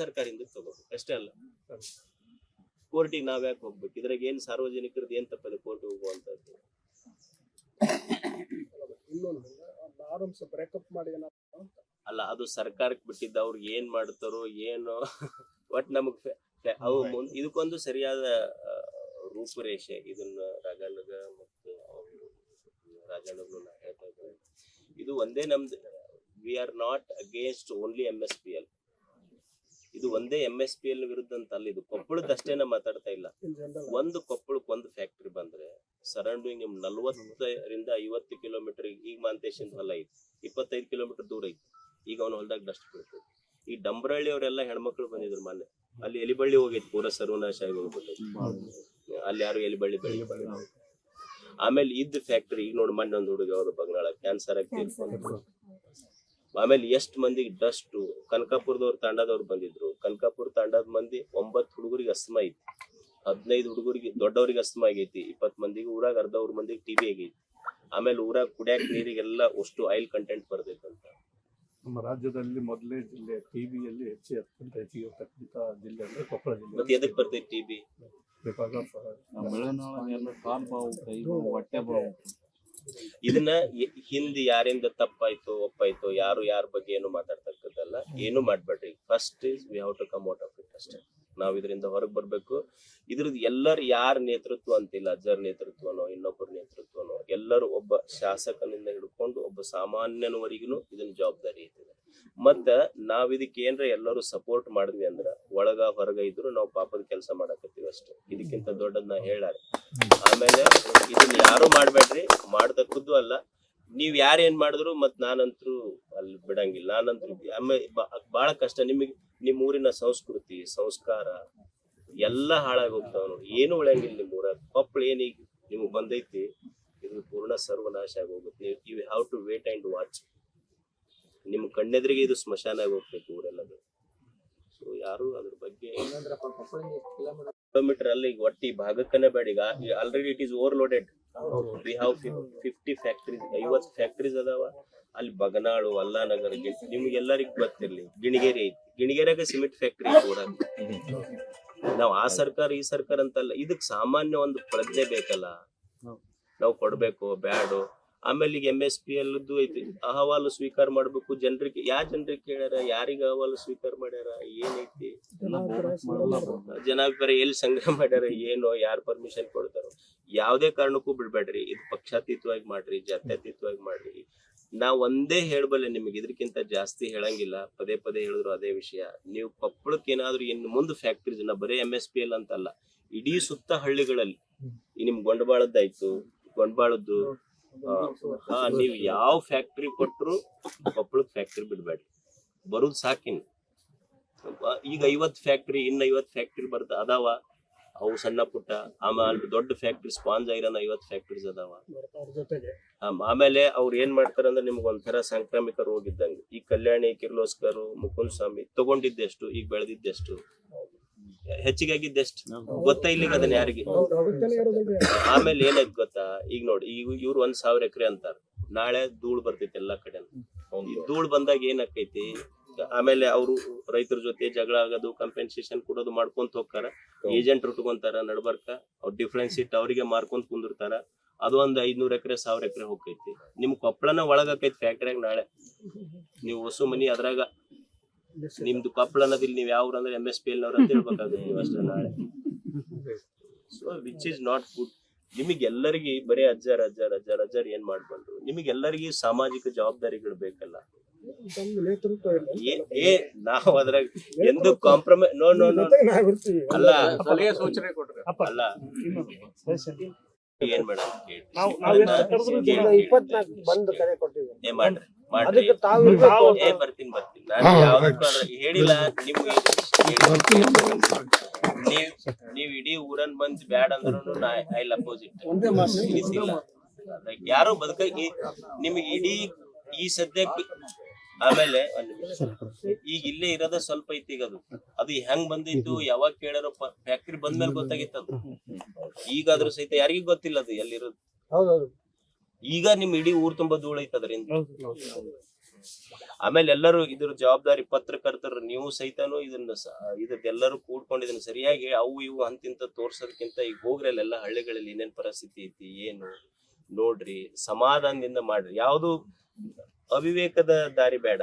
ಸರ್ಕಾರದಿಂದ ತಗೋಬೇಕು. ಅಷ್ಟೇ ಅಲ್ಲ. ಕೋರ್ಟಿಗೆ ನಾವ್ ಯಾಕೆ ಹೋಗ್ಬೇಕು? ಇದ್ರಾಗ ಏನ್ ಸಾರ್ವಜನಿಕರದ್ದು ಏನ್ ತಪ್ಪದೆ ಕೋರ್ಟ್ ಹೋಗುವಂತದ್ದು ಅಲ್ಲ, ಅದು ಸರ್ಕಾರಕ್ಕೆ ಬಿಟ್ಟಿದ್ದ ಅವ್ರಿಗೆ ಏನ್ ಮಾಡ್ತಾರೋ ಏನು. ಒಟ್ ನಮಗ್ ಅವು ಇದಕ್ಕೊಂದು ಸರಿಯಾದ ರೂಪುರೇಷೆ ಇದನ್ನ ರಾಜಣ್ಣಗ ಮತ್ತು ರಾಜಣ್ಣಗೂ ನಾ ಹೇಳ್ತಾ ಇದು ಒಂದೇ ನಮ್ದು we are not against only M S P L ಇದು ಒಂದೇ ಎಂ ಎಸ್ ಪಿ ಎಲ್ ವಿರುದ್ಧ ಅಂತ ಅಲ್ಲ ಇದು ಕೊಪ್ಪಳದಷ್ಟೇ ಮಾತಾಡ್ತಾ ಇಲ್ಲ. ಒಂದು ಕೊಪ್ಪಳಕ್ಕೆ ಒಂದು ಫ್ಯಾಕ್ಟ್ರಿ ಬಂದ್ರೆ ಸರೌಂಡಿಂಗ್ ನಲ್ವತ್ತರಿಂದ ಐವತ್ತು ಕಿಲೋಮೀಟರ್ ಈಗ ಮಾಂತೇಶಿಂದ ಹೊಲ ಐತಿ ಇಪ್ಪತ್ತೈದು ಕಿಲೋಮೀಟರ್ ದೂರ ಐತಿ. ಈಗ ಅವ್ನ ಹೊಲದಾಗ ಡಸ್ಟ್ ಬೀಳ್ತದೆ ಈ ಡಂಬ್ರಳ್ಳಿ ಅವರೆಲ್ಲ ಹೆಣ್ಮಕ್ಳು ಬಂದಿದ್ರು ಮೊನ್ನೆ. ಅಲ್ಲಿ ಎಲಿಬಳ್ಳಿ ಹೋಗೈತಿ ಪೂರ ಸರ್ವನಾಶ ಆಗಿ ಹೋಗ್ಬಿಟ್ಟೈತಿ ಅಲ್ಲಿ ಯಾರು ಎಲಿಬಳ್ಳಿ ಬೆಳಿ ಆಮೇಲೆ ಇದ್ದ ಫ್ಯಾಕ್ಟ್ರಿ ಈಗ ನೋಡಿ ಮೊನ್ನೆ ಒಂದು ಹುಡುಗ ಅವ್ರು ಬಗ್ನಾಳ ಕ್ಯಾನ್ಸರ್ ಆಗಿ ತೀರ್ಕೊಂಡ್ರು. ಆಮೇಲೆ ಎಷ್ಟ್ ಮಂದಿಗೆ ಡಸ್ಟ್ ಕನಕಾಪುರದವ್ರ ತಾಂಡದವ್ರು ಬಂದಿದ್ರು. ಕನಕಾಪುರ ತಾಂಡದ ಮಂದಿ ಒಂಬತ್ತು ಹುಡುಗರಿಗೆ ಅಸ್ಮ ಐತಿ. ಹದಿನೈದು ಹುಡುಗರಿಗೆ ದೊಡ್ಡವ್ರಿಗೆ ಅಸ್ಮ ಆಗೈತಿ. ಇಪ್ಪತ್ ಮಂದಿಗೆ ಊರಾಗ ಅರ್ಧ ಅವ್ರ ಮಂದಿಗೆ ಟಿವಿ ಆಗೈತಿ. ಆಮೇಲೆ ಊರಾಗ ಕುಡಿಯಾಕ ನೀರಿಗೆಲ್ಲ ಅಷ್ಟು ಆಯಿಲ್ ಕಂಟೆಂಟ್ ಬರ್ತೈತಂತ ನಮ್ಮ ರಾಜ್ಯದಲ್ಲಿ ಮೊದಲೇ ಜಿಲ್ಲೆ ಟಿವಿಯಲ್ಲಿ ಹೆಚ್ಚು ಅತ್ಯಂತ ಹೆಚ್ಚಿಗೆ ಇರತಕ್ಕಂಥ ಜಿಲ್ಲೆ ಅಂದ್ರೆ ಕೊಪ್ಪಳ ಜಿಲ್ಲೆ. ಮತ್ತೆ ಎದಕ್ ಬರ್ತೈತಿ ಬಿಕಾಸ್ ಆಫ್ ಬೆಳೆನಾಳ ಕಾಲ್ ಬಾವು ಕೈ ಬಾವು ಹೊಟ್ಟೆ ಬಾವು. ಇದನ್ನ ಹಿಂದಿ ಯಾರಿಂದ ತಪ್ಪಾಯ್ತು ಒಪ್ಪಾಯ್ತು ಯಾರು ಯಾರ ಬಗ್ಗೆ ಏನು ಮಾತಾಡ್ತಕ್ಕಂಥದ್ದಲ್ಲ ಏನು ಮಾಡ್ಬೇಡ್ರಿ. First is we have to come out of it ಅಷ್ಟೇ. ನಾವ್ ಇದರಿಂದ ಹೊರಗೆ ಬರಬೇಕು. ಇದ್ರದ್ದು ಎಲ್ಲರೂ ಯಾರ ನೇತೃತ್ವ ಅಂತಿಲ್ಲ. ಅಜ್ಜರ್ ನೇತೃತ್ವನೋ ಇನ್ನೊಬ್ಬರ ನೇತೃತ್ವನೋ, ಎಲ್ಲರೂ ಒಬ್ಬ ಶಾಸಕನಿಂದ ಹಿಡ್ಕೊಂಡು ಒಬ್ಬ ಸಾಮಾನ್ಯನವರಿಗೂ ಇದನ್ನ ಜವಾಬ್ದಾರಿ ಐತಿದೆ ಮತ್ತ ನಾವ್ ಇದಕ್ಕೆ ಏನ್ರ ಎಲ್ಲರೂ ಸಪೋರ್ಟ್ ಮಾಡಿದ್ವಿ ಅಂದ್ರ, ಒಳಗ ಹೊರಗ ಇದ್ರು ನಾವು ಪಾಪದ ಕೆಲಸ ಮಾಡಕತ್ತೀವಿ ಅಷ್ಟೇ. ಇದಕ್ಕಿಂತ ದೊಡ್ಡದ್ ನಾ ಹೇಳಾರೆ ಆಮೇಲೆ ಇದನ್ನ ಯಾರು ಮಾಡ್ಬೇಡ್ರಿ ಮಾಡ್ದಕ್ಕದ್ದು ಅಲ್ಲ. ನೀವ್ ಯಾರು ಏನ್ ಮಾಡಿದ್ರು ಮತ್ ನಾನಂತ್ರು ಅಲ್ಲಿ ಬಿಡಂಗಿಲ್ಲ. ನಾನಂತ್ರು ಆಮೇಲೆ ಬಹಳ ಕಷ್ಟ. ನಿಮಗೆ ನಿಮ್ ಊರಿನ ಸಂಸ್ಕೃತಿ ಸಂಸ್ಕಾರ ಎಲ್ಲ ಹಾಳಾಗಿ ಹೋಗ್ತಾವ ನೋಡಿ. ಏನು ಉಳಿಯಂಗಿಲ್ಲ ನಿಮ್ಮ ಊರಾಗ ಕೊಪ್ಪಳ ಏನೀಗ ನಿಮಗೆ ಬಂದೈತಿ? ಇದು ಪೂರ್ಣ ಸರ್ವನಾಶ ಆಗಿ ಹೋಗುತ್ತೆ you have to wait and watch ನಿಮ್ಮ ಕಣ್ಣೆದ್ರಿಗೆ ಇದು ಸ್ಮಶಾನ ಆಗಿ ಹೋಗ್ಬೇಕು ಊರೆಲ್ಲದು. ಸೊ ಯಾರು ಅದ್ರ ಬಗ್ಗೆ ಕಿಲೋಮೀಟರ್ ಅಲ್ಲಿ ಈಗ ಒಟ್ಟಿ ಭಾಗಕ್ಕನೆ ಬೇಡ. ಈಗ already it is overloaded we have fifty factories ಐವತ್ತು ಫ್ಯಾಕ್ಟ್ರೀಸ್ ಅದಾವ. ಅಲ್ಲಿ ಬಗನಾಳು ಅಲ್ಲಾನಗರ ಗಿ- ನಿಮ್ಗೆಲ್ಲರಿಗೂ ಗೊತ್ತಿರ್ಲಿ. ಗಿಣಿಗೆರೆ ಐತಿ. ಗಿಣಿಗೇರಿಯಾಗ ಸಿಮೆಂಟ್ ಫ್ಯಾಕ್ಟ್ರಿ ಕೂಡ ನಾವ್ ಆ ಸರ್ಕಾರ, ಈ ಸರ್ಕಾರ ಅಂತಲ್ಲ. ಇದಕ್ ಸಾಮಾನ್ಯ ಒಂದು ಪ್ರಜ್ಞೆ ಬೇಕಲ್ಲ. ನಾವು ಕೊಡ್ಬೇಕು, ಬ್ಯಾಡು. ಆಮೇಲೆ ಈಗ ಎಂ ಎಸ್ ಪಿ ಅಲ್ಲದ್ದು ಐತಿ. ಅಹವಾಲು ಸ್ವೀಕಾರ ಮಾಡ್ಬೇಕು. ಜನರಿಗೆ, ಯಾ ಜನರಿಗೆ ಕೇಳ್ಯಾರ? ಯಾರಿಗ ಅಹವಾಲು ಸ್ವೀಕಾರ ಮಾಡ್ಯಾರ? ಏನೈತಿ ಜನಾಭಿಪ್ರಾಯ ಎಲ್ಲಿ ಸಂಗ್ರಹ ಮಾಡ್ಯಾರ? ಏನೋ, ಯಾರು ಪರ್ಮಿಷನ್ ಕೊಡ್ತಾರೋ? ಯಾವುದೇ ಕಾರಣಕ್ಕೂ ಬಿಡ್ಬೇಡ್ರಿ. ಇದು ಪಕ್ಷಾತೀತವಾಗಿ ಮಾಡ್ರಿ, ಜಾತ್ಯತೀತವಾಗಿ ಮಾಡ್ರಿ. ನಾ ಒಂದೇ ಹೇಳ್ಬಲ್ಲೆ ನಿಮಗೆ ಇದಕ್ಕಿಂತ ಜಾಸ್ತಿ ಹೇಳಂಗಿಲ್ಲ. ಪದೇ ಪದೇ ಹೇಳಿದ್ರು ಅದೇ ವಿಷಯ. ನೀವು ಕೊಪ್ಪಳಕ್ಕೆ ಏನಾದ್ರು ಇನ್ನು ಮುಂದೆ ಫ್ಯಾಕ್ಟ್ರೀಸ್ ನಾ ಬರೇ ಎಂ ಎಸ್ ಪಿ ಎಲ್ ಅಂತಲ್ಲ, ಇಡೀ ಸುತ್ತ ಹಳ್ಳಿಗಳಲ್ಲಿ ಈ ನಿಮ್ ಗೊಂಡಬಾಳದ್ದಾಯ್ತು ಗೊಂಡಬಾಳದ್ದು ಹಾ, ನೀವು ಯಾವ ಫ್ಯಾಕ್ಟ್ರಿ ಕೊಟ್ರು ಕೊಪ್ಪಳಕ್ ಫ್ಯಾಕ್ಟ್ರಿ ಬಿಡ್ಬೇಡ್ರಿ. ಬರುದ್ ಸಾಕಿನ್. ಈಗ ಐವತ್ ಫ್ಯಾಕ್ಟ್ರಿ ಇನ್ನ ಐವತ್ ಫ್ಯಾಕ್ಟ್ರಿ ಬರ್ತ ಅದಾವ. ಅವು ಸಣ್ಣ ಪುಟ್ಟ ಆಮೇಲೆ ದೊಡ್ಡ ಫ್ಯಾಕ್ಟ್ರಿ ಸ್ಪಾಂಜ್ ಐರನ್ ಐವತ್ತು ಫ್ಯಾಕ್ಟ್ರೀಸ್ ಅದಾವ. ಆಮೇಲೆ ಅವ್ರು ಏನ್ ಮಾಡ್ತಾರ ಅಂದ್ರೆ ನಿಮ್ಗೆ ಒಂಥರ ಸಾಂಕ್ರಾಮಿಕ ರೋಗ ಇದ್ದಂಗೆ. ಈ ಕಲ್ಯಾಣಿ ಕಿರ್ಲೋಸ್ಕರ್ ಮುಕುಂದ್ ಸ್ವಾಮಿ ತಗೊಂಡಿದ್ದೆಷ್ಟು ಈಗ ಬೆಳೆದಿದ್ದೆಷ್ಟು? ಹೆಚ್ಚಿಗೆ ಆಗಿದ್ದೆಷ್ಟು? ಗೊತ್ತಾ ಇಲ್ಲಿಗೆ ಅದನ್ನ ಯಾರಿಗೆ? ಆಮೇಲೆ ಏನಾಯ್ತು ಗೊತ್ತಾ? ಈಗ ನೋಡಿ ಈಗ ಇವ್ರು ಒಂದ್ ಸಾವಿರ ಎಕರೆ ಅಂತಾರ. ನಾಳೆ ಧೂಳು ಬರ್ತೈತಿ ಎಲ್ಲಾ ಕಡೆ ಈ ಧೂಳ್ ಬಂದಾಗ ಏನಾಕೈತಿ ಆಮೇಲೆ ಅವರು ರೈತರ ಜೊತೆ ಜಗಳ ಆಗೋದು ಕಂಪೆನ್ಸೇಷನ್ ಕೊಡೋದು ಮಾಡ್ಕೊಂತ ಹೋಗ್ತಾರ. ಏಜೆಂಟ್ ಉಟ್ಕೊಂತಾರ ನಡ್ಬರ್ಕ. ಅವ್ರ ಡಿಫ್ರೆನ್ಸ್ ಇಟ್ಟು ಅವರಿಗೆ ಮಾರ್ಕೊಂತ ಕುಂದಿರ್ತಾರ. ಅದು ಒಂದ್ ಐದ್ನೂರ್ ಎಕರೆ ಸಾವಿರ ಎಕರೆ ಹೋಗ್ತೈತಿ. ನಿಮ್ ಕೊಪ್ಪಳನ ಒಳಗಾಕೈತಿ ಫ್ಯಾಕ್ಟ್ರಿಯಾಗ ನಾಳೆ. ನೀವು ಹೊಸು ಮನಿ ಅದ್ರಾಗ. ನಿಮ್ದು ಕೊಪ್ಪಳ ಅನ್ನೋದಿಲ್ಲ ನೀವ್ ಯಾವ ಅಂದ್ರೆ ಎಂ ಎಸ್ ಪಿ ಎಲ್ ಅಂತ ಹೇಳ್ಬೇಕಾಗುತ್ತೆ ನೀವು ಅಷ್ಟೇ ನಾಳೆ. So which is not good ನಿಮಗೆಲ್ಲರಿಗೆ ಬರೀ ಅಜ್ಜರ್ ಅಜ್ಜರ್ ಅಜ್ಜರ್ ಅಜ್ಜರ್ ಏನ್ ಮಾಡ್ಬಂದ್ರು ನಿಮಗೆಲ್ಲರಿಗೆ ಸಾಮಾಜಿಕ ಜವಾಬ್ದಾರಿಗಳು ಬೇಕಲ್ಲ. ಏ ಏ ನಾವು ಅದ್ರಾಗ ಎಂದು ಕಾಂಪ್ರಮೈಸ್ ನೋ ನೋ ನೋ. ಅಲ್ಲ. ಸಲಹೆ ಸೂಚನೆ ಕೊಟ್ರಿ. ಅಲ್ಲ. ಏನ್ ಮೇಡಮ್ ಏ ಮಾಡ್ರಿ ಮಾಡ್ರಿ. ಅದಕ್ಕೆ ತಾವು ಏ ಬರ್ತೀನಿ ಬರ್ತೀನಿ. ನಾನು ಹೇಳಿಲ್ಲ. ನಿಮ್ಗೆ ನೀವ್ ನೀವ್ ಇಡೀ ಊರನ್ ಬಂದ್ ಬ್ಯಾಡ್ ಅಂದ್ರೂ ನಾ ಐ ಅಪೋಸಿಟ್ ಯಾರು ಬದುಕ ನಿಮಗೆ ಇಡೀ ಈ ಸದ್ಯಕ್ಕೆ ಆಮೇಲೆ ಒಂದ್ ನಿಮಿಷ. ಈಗ ಇಲ್ಲೇ ಇರೋದ ಸ್ವಲ್ಪ ಐತಿ ಈಗ ಅದು. ಅದು ಹೆಂಗ್ ಬಂದಿತ್ತು ಯಾವಾಗ ಕೇಳಾರೋ ಫ್ಯಾಕ್ಟ್ರಿ ಬಂದ್ಮೇಲೆ ಗೊತ್ತಾಗಿತ್ತು ಅದು ಈಗಾದ್ರೂ ಸಹಿತ ಯಾರಿಗೂ ಗೊತ್ತಿಲ್ಲ ಅದು ಎಲ್ಲಿರೋದು. ಈಗ ನಿಮ್ ಇಡೀ ಊರ್ ತುಂಬಾ ಧೂಳ ಐತೆ ಅದರಿಂದ ಆಮೇಲೆ ಎಲ್ಲರೂ ಇದ್ರ ಜವಾಬ್ದಾರಿ ಪತ್ರಕರ್ತರು ನೀವು ಸಹಿತನು ಇದನ್ನ ಇದಕ್ಕೆಲ್ಲರೂ ಕೂಡ್ಕೊಂಡು ಇದನ್ನ ಸರಿಯಾಗಿ ಅವು ಇವು ಅಂತಿಂತ ತೋರ್ಸೋದಕ್ಕಿಂತ ಈಗ ಹೋಗ್ರಿ ಅಲ್ಲೆಲ್ಲ ಹಳ್ಳಿಗಳಲ್ಲಿ ಏನೇನ್ ಪರಿಸ್ಥಿತಿ ಐತಿ ಏನು? ನೋಡ್ರಿ ಸಮಾಧಾನದಿಂದ ಮಾಡ್ರಿ. ಯಾವುದು ಅವಿವೇಕದ ದಾರಿ ಬೇಡ.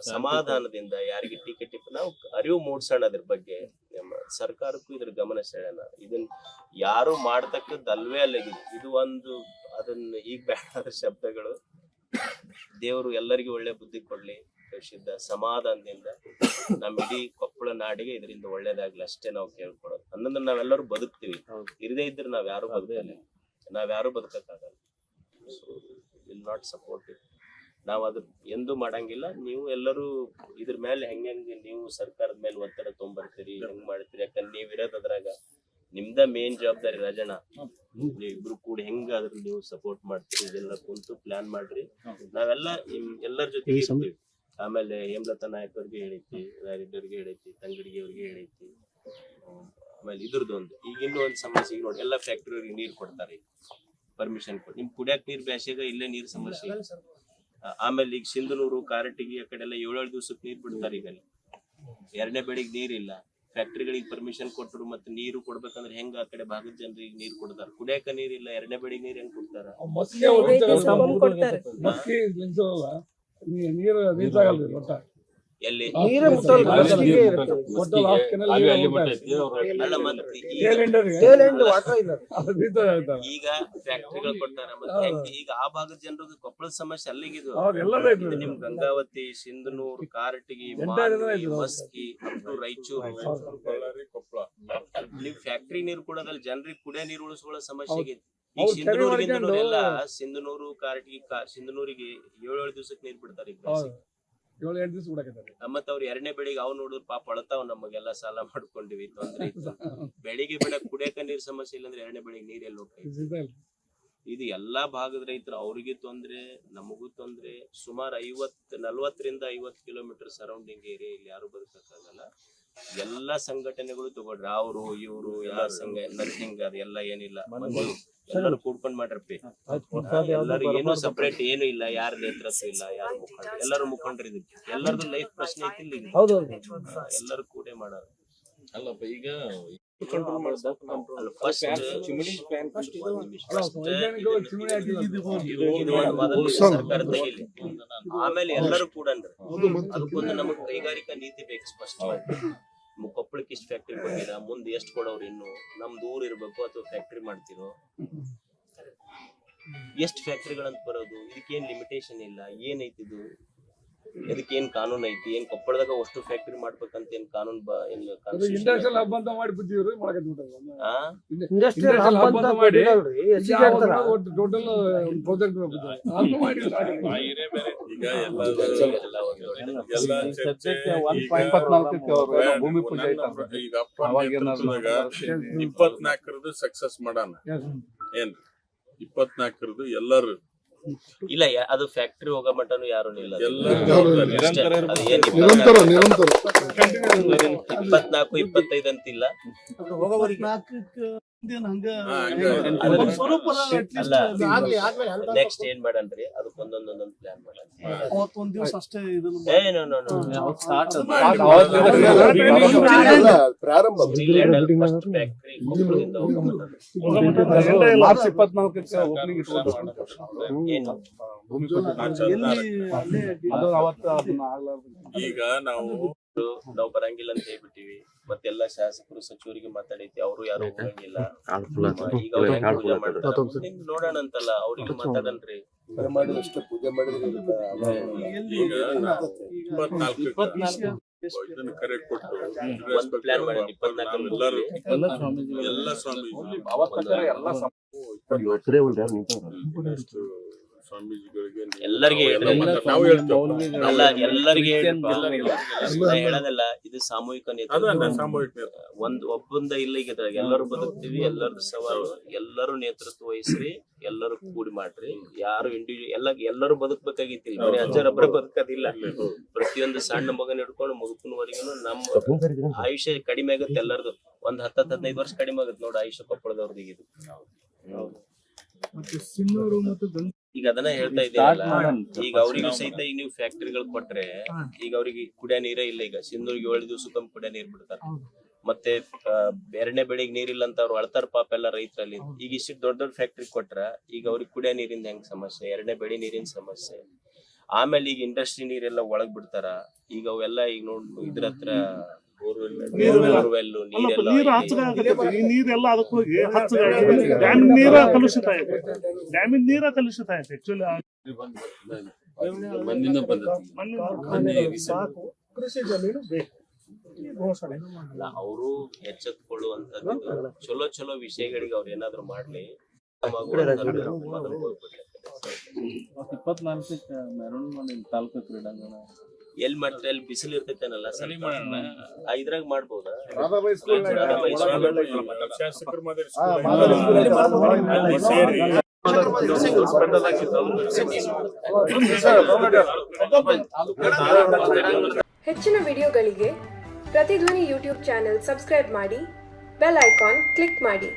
ಸಮಾಧಾನದಿಂದ ಯಾರಿಗೆ ಟೀಕೆ ಟಿಪ್ ನಾವು ಅರಿವು ಮೂಡ್ಸೋಣ ಅದ್ರ ಬಗ್ಗೆ. ನಮ್ಮ ಸರ್ಕಾರಕ್ಕೂ ಇದ್ರ ಗಮನ ಸೆಳೆಯೋಣ. ಇದನ್ನ ಯಾರು ಮಾಡ್ತಕ್ಕದ್ದು ಅಲ್ವೇ ಅಲ್ಲ ಇದು. ಇದು ಒಂದು ಅದನ್ನ ಈಗ ಬೇಡ ಶಬ್ದಗಳು. ದೇವರು ಎಲ್ಲರಿಗೂ ಒಳ್ಳೆ ಬುದ್ಧಿ ಕೊಡ್ಲಿ. ಪರಿಶುದ್ಧ ಸಮಾಧಾನದಿಂದ ನಮ್ಮ ಇಡೀ ಕೊಪ್ಪಳ ನಾಡಿಗೆ ಇದರಿಂದ ಒಳ್ಳೇದಾಗ್ಲಿ ಅಷ್ಟೇ ನಾವು ಕೇಳ್ಕೊಡೋದು ಅನ್ನೋದನ್ನ ನಾವೆಲ್ಲರೂ ಬದುಕ್ತಿವಿ. ಇರದೇ ಇದ್ರೆ ನಾವ್ ಯಾರು ಬದುಕಲ್ಲ. ನಾವ್ ಯಾರು ಬದುಕಕ್ಕಾಗಲ್ಲ. ವಿಲ್ ನಾಟ್ ಸಪೋರ್ಟ್ ಇಟ್ ನಾವ್ ಅದು ಎಂದೂ ಮಾಡಂಗಿಲ್ಲ. ನೀವು ಎಲ್ಲರೂ ಇದ್ರ ಮೇಲೆ ಹೆಂಗ್ ಹೆಂಗ್ ನೀವು ಸರ್ಕಾರದ ಮೇಲೆ ಒತ್ತಡ ತೊಗೊಂಬರ್ತೀರಿ ಹೆಂಗ್ ಮಾಡ್ತೀರಿ? ಯಾಕಂದ್ರೆ ನೀವ್ ಇರೋದ್ ಅದ್ರಾಗ ನಿಮ್ದ ಮೇನ್ ಜವಾಬ್ದಾರಿ ರಾಜಣ್ಣ. ನೀವ್ ಇಬ್ರು ಕೂಡಿ ಹೆಂಗ ಅದ್ರ ನೀವು ಸಪೋರ್ಟ್ ಮಾಡ್ತೀರಿ ಇದೆಲ್ಲ ಕುಂತು ಪ್ಲಾನ್ ಮಾಡ್ರಿ. ನಾವೆಲ್ಲ ನಿಮ್ ಎಲ್ಲರ ಜೊತೆ ಇರ್ತೀವಿ. ಆಮೇಲೆ ಹೇಮಲತಾ ನಾಯಕ್ ಅವ್ರಿಗೆ ಹೇಳೈತಿ ರಾಜಿದ್ದವ್ರಿಗೆ ಹೇಳೈತಿ ತಂಗಡಿಗೆ ಅವ್ರಿಗೆ ಹೇಳೈತಿ. ಆಮೇಲೆ ಇದ್ರದ್ದೊಂದು ಈಗ ಇನ್ನೂ ಒಂದು ಸಮಸ್ಯೆ ಈಗ ನೋಡಿ ಎಲ್ಲ ಫ್ಯಾಕ್ಟ್ರಿ ಅವ್ರಿಗೆ ನೀರ್ ಕೊಡ್ತಾರೆ. ಪರ್ಮಿಷನ್ ಕೊಡಿ ನಿಮ್ ಕುಡಿಯಕ್ ನೀರ್ ಬ್ಯಾಸ್ಯಾಗ ಇಲ್ಲೇ ನೀರ್ ಸಮಸ್ಯೆ. ಆಮೇಲೆ ಈಗ ಸಿಂಧನೂರು ಕಾರಟಗಿ ಆ ಕಡೆ ಎಲ್ಲ ಏಳೇಳು ದಿವ್ಸಕ್ಕೆ ನೀರ್ ಬಿಡ್ತಾರೆ ಈಗ ಎರಡನೇ ಬೆಳಿಗ್ಗೆ ನೀರಿಲ್ಲ ಫ್ಯಾಕ್ಟ್ರಿಗಳಿಗೆ ಪರ್ಮಿಷನ್ ಕೊಟ್ಟರು ಮತ್ತೆ ನೀರು ಕೊಡ್ಬೇಕಂದ್ರೆ ಹೆಂಗ ಆ ಕಡೆ ಭಾಗದ ಜನರಿಗೆ ನೀರ್ ಕೊಡ್ತಾರ? ಕುಡಿಯಕ ನೀರಿಲ್ಲ ಎರಡನೇ ಬೆಳಿಗ್ಗೆ ನೀರ್ ಹೆಂಗ್ ಕೊಡ್ತಾರ? ನೀರು ರೀಚ್ ಆಗಲ್ಲ ಒಟ್ಟ. ಎಲ್ಲಿ? ನೀರೇ ಮುಟ್ಟಲ್ಲ, ಮಸ್ಕಿಗೆ ಇರುತ್ತೆ. ಒಟ್ಟ ಲಾಸ್ಟ್ ಕೆನಲ್ ಅಲ್ಲಿ ಅಲ್ಲಿ ಬಿಟ್ಟೈತಿ ಅಲ್ಲ ಮತ್ತೆ ಈಗ Tail end water ಇಲ್ಲ. ಫ್ಯಾಕ್ಟ್ರಿಗಳು ಕೊಟ್ಟಾರ ಮತ್ತೆ ಹೆಂಗ್? ಈಗ ಆ ಭಾಗದ ಜನರಿಗೆ ಕೊಪ್ಪಳ ಸಮಸ್ಯೆ ಅಲ್ಲಿಗಿದು. ಇದು ನಿಮ್ ಗಂಗಾವತಿ ಸಿಂಧನೂರು ಕಾರಟಗಿ ಜನ ಇದ್ರು. ಮಸ್ಕಿ ಅಪ್ ಟು ರಾಯಚೂರು ನೀವ್ ಫ್ಯಾಕ್ಟ್ರಿ ನೀರು ಕೊಡೋದ್ರಲ್ಲಿ ಜನರಿಗೆ ಕುಡಿಯ ನೀರು ಉಳಿಸ್ಕೊಳ್ಳೋ ಸಮಸ್ಯೆ ಹೌದು. ಆಗೈತಿ ಈಗ ಹೌದು, ಕೆರೆ ಸಿಂಧನೂರಿಗಿಂದ ಮಾಡ್ಕೊಂಡು- ಎಲ್ಲ ಸಿಂಧನೂರು ಕಾರಟಗಿ ಕಾ- ಸಿಂಧನೂರಿಗೆ ಏಳು ಏಳು ದಿವಸಕ್ಕೆ ನೀರ್ ಬಿಡ್ತಾರೆ ಈಗ ಹೌದು. ಏಳು ಎಂಟು ದಿವಸ ಮತ್ತ ಅವ್ರ ಎರಡನೇ ಬೆಳಿಗ್ಗೆ ಅವ್ ನೋಡಿದ್ರು ಪಾಪ ಅಳತಾವ್ ನಮಗೆಲ್ಲ ಸಾಲ ಮಾಡ್ಕೊಂಡಿವಿ ತೊಂದ್ರೆ ಇತ್ತು ಬೆಳಿಗ್ಗೆ ಬಿಡಕ್ ಕುಡಿಯಕ ನೀರ್ ಸಮಸ್ಯೆ ಇಲ್ಲ ಅಂದ್ರೆ ಎರಡನೇ ಬೆಳಿಗ್ಗೆ ನೀರ್ ಎಲ್ಲಿ ಇದು ಎಲ್ಲಾ ಭಾಗದ ರೈತರು ಅವ್ರಿಗೆ ತೊಂದ್ರೆ ನಮಗೂ ತೊಂದ್ರೆ. ಸುಮಾರು ಐವತ್ ನಲ್ವತ್ತರಿಂದ ಐವತ್ ಕಿಲೋಮೀಟರ್ ಸರೌಂಡಿಂಗ್ ಏರಿಯಾ ಇಲ್ಲಿ ಯಾರು ಬದುಕಕ್ಕಾಗಲ್ಲ. ಎಲ್ಲಾ ಸಂಘಟನೆಗಳು ತಗೊಳ್ರಿ. ಅವ್ರು ಇವ್ರು ಎಲ್ಲಾ ಸಂಘ ನರ್ಸಿಂಗ್ ಅದೆಲ್ಲ ಎಲ್ಲ ಏನಿಲ್ಲ. ಎಲ್ಲರೂ ಕೂಡ್ಕೊಂಡ್ ಮಾಡ್ರಪ್ಪಿ. ಎಲ್ಲರೂ ಏನು ಸಪರೇಟ್ ಏನು ಇಲ್ಲ. ಯಾರ ನೇತೃತ್ವ ಇಲ್ಲ ಯಾರು ಮುಖಂಡ ಎಲ್ಲರೂ ಮುಖಂಡ್ರಿ ಇದಕ್ಕೆ. ಎಲ್ಲರದು ಲೈಫ್ ಪ್ರಶ್ನೆ ಐತಿ ಇಲ್ಲಿ. ಇದು. ಹೌದು. ಎಲ್ಲರೂ ಕೂಡೇ ಮಾಡೋದು ಅಲ್ಲಪ್ಪ ಈಗ ಸರ್ಕಾರ ತೆಗಿಲಿ ಆಮೇಲೆ ಎಲ್ಲರೂ ಕೂಡ ಅದಕ್ಕೊಂದು ನಮಗ್ ಕೈಗಾರಿಕಾ ನೀತಿ ಬೇಕು ಸ್ಪಷ್ಟವಾಗಿ ಕೊಪ್ಪಳಕ್ಕೆ ಇಷ್ಟು ಫ್ಯಾಕ್ಟ್ರಿ ಕೊಟ್ಟಿರ ಮುಂದೆ ಎಷ್ಟು ಕೊಡೋರು ಇನ್ನು? ನಮ್ ಊರ್ ಇರ್ಬೇಕು ಅಥವಾ ಫ್ಯಾಕ್ಟ್ರಿ ಮಾಡ್ತಿರೋ? ಎಷ್ಟು ಫ್ಯಾಕ್ಟ್ರಿಗಳಂತ ಬರೋದು? ಇದಕ್ಕೇನ್ ಲಿಮಿಟೇಷನ್ ಇಲ್ಲ? ಏನೈತಿ ಇದು ಏನ್ ಕಾನೂನ್ ಐತಿ? ಏನ್ ಕೊಪ್ಪಳದಾಗ ಅಷ್ಟು ಫ್ಯಾಕ್ಟ್ರಿ ಮಾಡ್ಬೇಕಂತ ಏನ್ ಕಾನೂನ್ ಬ ಏನ್ ಇಂಡಸ್ಟ್ರಿಯಲ್ ಹಬ್ ಅಂತ ಮಾಡಿ ಬಿಟ್ಟಿವ್ರಿ. ಮಾಡಕತ್ ಟೋಟಲ್ ಪ್ರಾಜೆಕ್ಟ್ ಭೂಮಿ ಪೂಜೆ ಈಗ ಏನಾದ್ರು ಸಕ್ಸಸ್ ಮಾಡೋಣ. ಏನ್ ಇಪ್ಪತ್ನಾಲ್ಕರದು ಎಲ್ಲರೂ ಇಲ್ಲ ಯಾ- ಅದು ಫ್ಯಾಕ್ಟರಿ ಹೋಗೋ ಮಟನು ಯಾರು ಇಲ್ಲ. ಎಲ್ಲರೂ ಜವಾಬ್ದಾರಿ. ನಿರಂತರ ಇರ್ಬೇಕು. ನಿರಂತರ ನಿರಂತರ. ಇಪ್ಪತ್ನಾಲ್ಕು ಇಪ್ಪತ್ತೈದು ಅಂತಿಲ್ಲ. ನೆಕ್ಸ್ಟ್ ಏನ್ ಮಾಡನ್ರಿ ಅದಕ್ಕೆ ಒಂದೊಂದ್ ಪ್ಲಾನ್ ಮಾಡನ್ ಅವತ್ತೊಂದ್ ದಿವಸ ಅಷ್ಟೇ ಇದನ್ನ ಏ ನೋ ನೋ ನೋ ಪ್ರಾರಂಭ. ಸ್ಟೀಲ್ ಹ್ಯಾಂಡಲ್ ಫಸ್ಟ್ ಫ್ಯಾಕ್ಟ್ರಿ ಕೊಪ್ಪಳದಿಂದ ಮಾರ್ಚ್ ಇಪ್ಪತ್ನಾಲ್ಕಕ್ಕೆ ಓಪನಿಂಗ್ ಇಟ್ಕೊಂಡು ಏನು? ಭೂಮಿ ಪೂಜೆ. ಎಲ್ಲಿ ಅದು ಅವತ್ತು ಅದನ್ನ ಆಗ್ಲಾರ್ದು. ಈಗ ನಾವು ನಾವು ಬರಂಗಿಲ್ಲ ಅಂತ ಹೇಳ್ಬಿಟ್ಟಿವಿ ಮತ್ತೆಲ್ಲಾ ಶಾಸಕರು ಸಚಿವರಿಗೆ ಮಾತಾಡೈತಿ ಅವರು ಯಾರು ಹೋಗಂಗಿಲ್ಲ ಈಗ ಅವ್ರು ಹೆಂಗ್ ಪೂಜೆ ಮಾಡ್ತಾರೆ ನೋಡೋಣ ಅಂತಲ್ಲ ಅವ್ರಿಗೆ ಮಾತಾಡನ್ರಿ ಮಾಡಿದಷ್ಟು ಪೂಜೆ ಮಾಡಿದ್ರೆ ಇದನ್ನ ಕರೆ ಕೊಟ್ಟು ಒಂದ್ ಪ್ಲಾನ್ ಮಾಡಿ ಇಪ್ಪತ್ನಾಲ್ಕು ಎಲ್ಲರೂ ಎಲ್ಲ ಸ್ವಾಮೀಜಿ ಎಲ್ಲ ಸ್ವಾಮೀಜಿ ಸ್ವಾಮೀಜಿಗಳಿಗೆ ನೀವು- ಎಲ್ಲರಿಗೆ ನಾವು ಹೇಳ್ರಿ. ಮಾತಾಡ್- ನಾವು ಹೇಳ್ತೇವೆ ಅಲ್ಲ ಎಲ್ಲರಿಗೆ. ಹೇಳೋದಲ್ಲ ಇದು ಸಾಮೂಹಿಕ ನೇತೃತ್ವ. ಅಲ್ಲ ಸಾಮೂಹಿಕ ನೇತೃತ್ವ. ಒಂದ್ ಒಬ್ಬಂದ ಇಲ್ಲ ಈಗ ಇದ್ರಾಗ. ಎಲ್ಲರೂ ಬದುಕ್ತಿವಿ ಎಲ್ಲರದು ಸವಾಲು. ಎಲ್ಲರೂ ನೇತೃತ್ವ ವಹಿಸ್ರಿ ಎಲ್ಲರೂ ಕೂಡಿ ಮಾಡ್ರಿ. ಯಾರು ಇಂಡಿವಿಜುವಲ್ ಎಲ್ಲ ಎಲ್ಲರೂ ಬದುಕ್ಬೇಕಾಗಿತ್ತು ಇಲ್ಲಿ ಬರೀ ಅಜ್ಜರೊಬ್ಬರ ಬದುಕೋದಿಲ್ಲ. ಪ್ರತಿಯೊಂದು ಸಣ್ಣ ಮಗನ ಹಿಡ್ಕೊಂಡು ಮುಗುಕನವರೆಗೂ ನಮ್ಮ ಆಯುಷ್ಯ ಕಡಿಮೆ ಆಗುತ್ತೆ ಎಲ್ಲರದು. ಒಂದ್ ಹತ್ತ ಹದಿನೈದು ವರ್ಷ ಕಡಿಮೆ ಆಗುತ್ತೆ ನೋಡಿ ಆಯುಷ್ಯ ಕೊಪ್ಪಳದವ್ರದ್ದು ಇದು ಮತ್ತೆ ಸಿನ್ನೂರು ಮತ್ತು ಗಂಗ ಈಗ ಅದನ್ನ ಹೇಳ್ತಾ ಇದ್ದೀನಿ ಇದ್ದೀರಲ್ಲ ಈಗ ಅವ್ರಿಗೂ ಸಹಿತ ಈಗ ನೀವು ಫ್ಯಾಕ್ಟರಿಗಳು ಕೊಟ್ರೆ ಈಗ ಅವ್ರಿಗೆ ಕುಡಿಯ ನೀರೇ ಇಲ್ಲ ಈಗ. ಸಿಂಧೂರಿಗೆ ಏಳು ದಿವಸಕ್ಕೊಮ್ಮೆ ಕುಡಿಯ ನೀರ್ ಬಿಡ್ತಾರೆ. ಮತ್ತೆ ಎರಡನೇ ಬೆಳಿಗ್ಗೆ ನೀರಿಲ್ಲ ಅಂತ ಅವ್ರು ಅಳ್ತಾರ ಪಾಪ ಎಲ್ಲ ರೈತರಲ್ಲಿ. ಈಗ ಇಷ್ಟು ದೊಡ್ಡ ದೊಡ್ಡ ಫ್ಯಾಕ್ಟ್ರಿ ಕೊಟ್ರ ಈಗ ಅವ್ರಿಗೆ ಕುಡಿಯೋ ನೀರಿಂದ ಹೆಂಗ್ ಸಮಸ್ಯೆ? ಎರಡನೇ ಬೆಳಿ ನೀರಿನ ಸಮಸ್ಯೆ. ಆಮೇಲೆ ಈಗ ಇಂಡಸ್ಟ್ರಿ ನೀರೆಲ್ಲ ಒಳಗ್ ಬಿಡ್ತಾರ. ಈಗ ಅವೆಲ್ಲ ಈಗ ನೋಡ್ ಇದ್ರ ಹತ್ರ ನೀರೆಲ್ಲ ನೀರು ಐತಿ. ಹಚ್ಚಗಾಗತ್ತೆ ಈ ನೀರೆಲ್ಲ ಅದಕ್ಕೆ ಹೋಗಿ ಹಚ್ಚಗಾಗಿ ಡ್ಯಾಮ್ ನೀರ ಕಲುಷಿತ ಆಯ್ತು. ಡ್ಯಾಮಿನ ನೀರ ಕಲುಷಿತ ಆಯ್ತು ಆಕ್ಚುಲಿ ಮಣ್ಣಿನ ಪದ್ಧತಿ ಮಣ್ಣಿನ ಸಾಕು. ಕೃಷಿ ಜಮೀನು ಬೇಕು. ಈ ಘೋಷಣೆ. ಅಲ್ಲ ಅವರು ಎಚ್ಚೆತ್ಕೊಳ್ಳುವಂತ. ಚಲೋ ಚಲೋ ವಿಷಯಗಳಿಗೆ ಅವ್ರು ಏನಾದ್ರು ಮಾಡ್ಲಿ. ಇಪ್ಪತ್ನಾಲ್ಕ. ಇಪ್ಪತ್ನಾಲ್ಕಕ್ಕೆ ಮೆರವಣಿಗೆ ತಾಲೂಕು ಕ್ರೀಡಾಂಗಣ. ಎಲ್ ಮಾಡ್ತಾರೆ? ಅಲ್ಲಿ ಬಿಸಿಲು ಇರ್ತೈತೇನಲ್ಲ ಸ್ವಲ್ಪ? ಇದ್ರಾಗ ಮಾಡ್ಬೋದಾ. ಹೆಚ್ಚಿನ ವಿಡಿಯೋಗಳಿಗೆ ಪ್ರತಿಧ್ವನಿ ಯೂಟ್ಯೂಬ್ ಚಾನೆಲ್ ಸಬ್ಸ್ಕ್ರೈಬ್ ಮಾಡಿ ಬೆಲ್ ಐಕಾನ್ ಕ್ಲಿಕ್ ಮಾಡಿ.